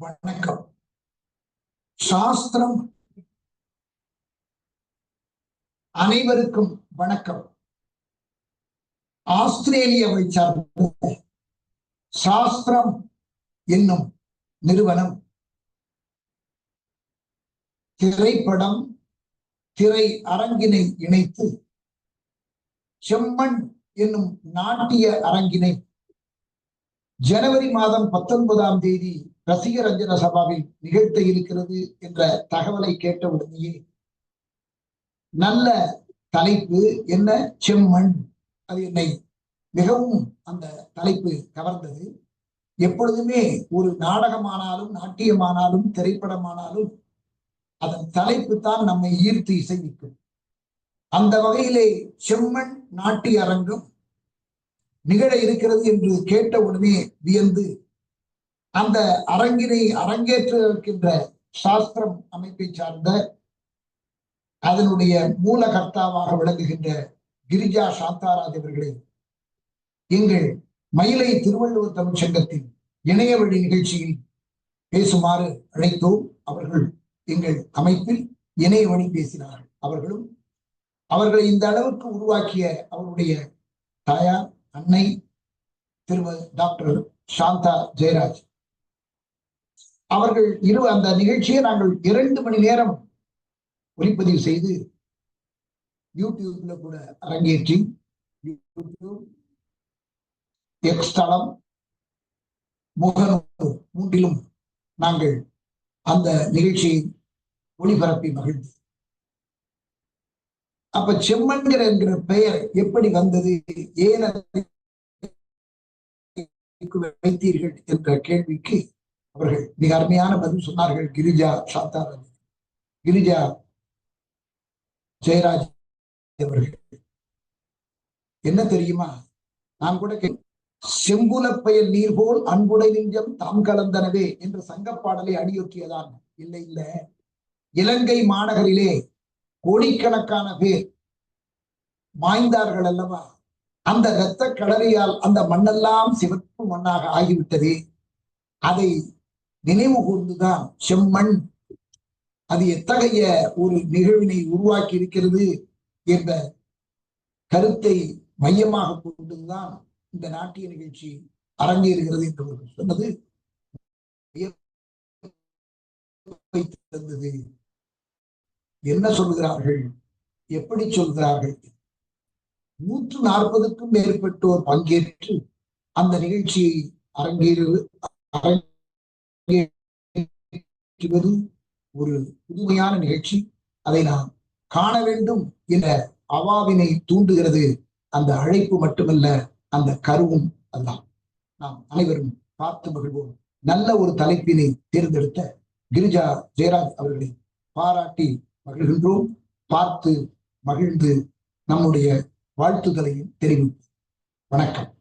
வணக்கம். சாஸ்திரம் அனைவருக்கும் வணக்கம். ஆஸ்திரேலியாவை சார்ந்த சாஸ்திரம் என்னும் நிறுவனம். திரைப்படம் திரை அரங்கினை இணைத்து செம்மண் என்னும் நாட்டிய அரங்கினை ஜனவரி மாதம் பத்தொன்பதாம் தேதி ரசிகரஞ்சன சபாவில் நிகழ்த்த இருக்கிறது என்ற தகவலை கேட்ட உடனேயே நல்ல தலைப்பு என்ன செம்மண்? அது என்னை மிகவும் அந்த தலைப்பு கவர்ந்தது. எப்பொழுதுமே ஒரு நாடகமானாலும் நாட்டியமானாலும் திரைப்படமானாலும் அதன் தலைப்பு தான் நம்மை ஈர்த்து இசைவிக்கும் அந்த வகையிலே செம்மண் நாட்டிய அரங்கம் நிகழ இருக்கிறது என்று கேட்ட உடனே வியந்து அந்த அரங்கினை அரங்கேற்ற இருக்கின்ற சாஸ்திரம் அமைப்பை சார்ந்த அதனுடைய மூலகர்த்தாவாக விளங்குகின்ற கிரிஜா சாந்தாராஜ் அவர்களை எங்கள் மயிலை திருவள்ளுவர் தமிழ்ச்சங்கத்தின் இணைய வழி நிகழ்ச்சியில் பேசுமாறு அழைத்தோம். அவர்கள் எங்கள் அமைப்பில் இணைய வழி பேசினார்கள். அவர்களும் அவர்களை இந்த அளவுக்கு உருவாக்கிய அவருடைய தாயார் அன்னை திருமதி டாக்டர் சாந்தா ஜெயராஜ் அவர்கள் இரு அந்த நிகழ்ச்சியை நாங்கள் இரண்டு மணி நேரம் ஒளிப்பதிவு செய்து யூடியூப்ல கூட அரங்கேற்றி யூடியூப் எக்ஸ்தளம் முகநூல் மூன்றிலும் நாங்கள் அந்த நிகழ்ச்சியை ஒளிபரப்பி மகிழ்ந்து அப்ப செம்மன்கிற என்கிற பெயர் எப்படி வந்தது? ஏன் வைத்தீர்கள் என்ற கேள்விக்கு அவர்கள் மிக அருமையான பதில் சொன்னார்கள் கிரிஜா சாந்தாராஜ் கிரிஜா ஜெயராஜ் அவர்கள். என்ன தெரியுமா? நான் கூட செங்குலப்பயல் நீர் போல் அன்புடை நெஞ்சம் தாம் கலந்தனவே என்ற சங்கப்பாடலை அடியொற்றியதான் இல்லை இல்ல. இலங்கை மாநகரிலே கோடிக்கணக்கான பேர் மாய்ந்தார்கள் அல்லவா? அந்த இரத்த கடலையால் அந்த மண்ணெல்லாம் சிவப்பு மண்ணாக ஆகிவிட்டது. அதை நினைவு கூர்ந்துதான் செம்மண். அது எத்தகைய ஒரு நிகழ்வினை உருவாக்கி இருக்கிறது என்ற கருத்தை மையமாக கொண்டுதான் இந்த நாட்டிய நிகழ்ச்சி அரங்கேறுகிறது என்று சொன்னது. வைத்திருந்தது. என்ன சொல்கிறார்கள்? எப்படி சொல்கிறார்கள்? நூற்று நாற்பதுக்கும் மேற்பட்டோர் பங்கேற்று அந்த நிகழ்ச்சியை அரங்கேறு அரங்கேற்றுவது ஒரு புதுமையான நிகழ்ச்சி. அதை நாம் காண வேண்டும் என்ற அவாவினை தூண்டுகிறது. அந்த அழைப்பு மட்டுமல்ல அந்த கருவும் அல்லாம் நாம் அனைவரும் பார்த்து மகிழ்வோம். நல்ல ஒரு தலைப்பினை தேர்ந்தெடுத்த கிரிஜா ஜெயராஜ் அவர்களை பாராட்டி மகிழ்கின்றோம். பார்த்து மகிழ்ந்து நம்முடைய வாழ்த்துதலையும் தெரிவிப்போம். வணக்கம்.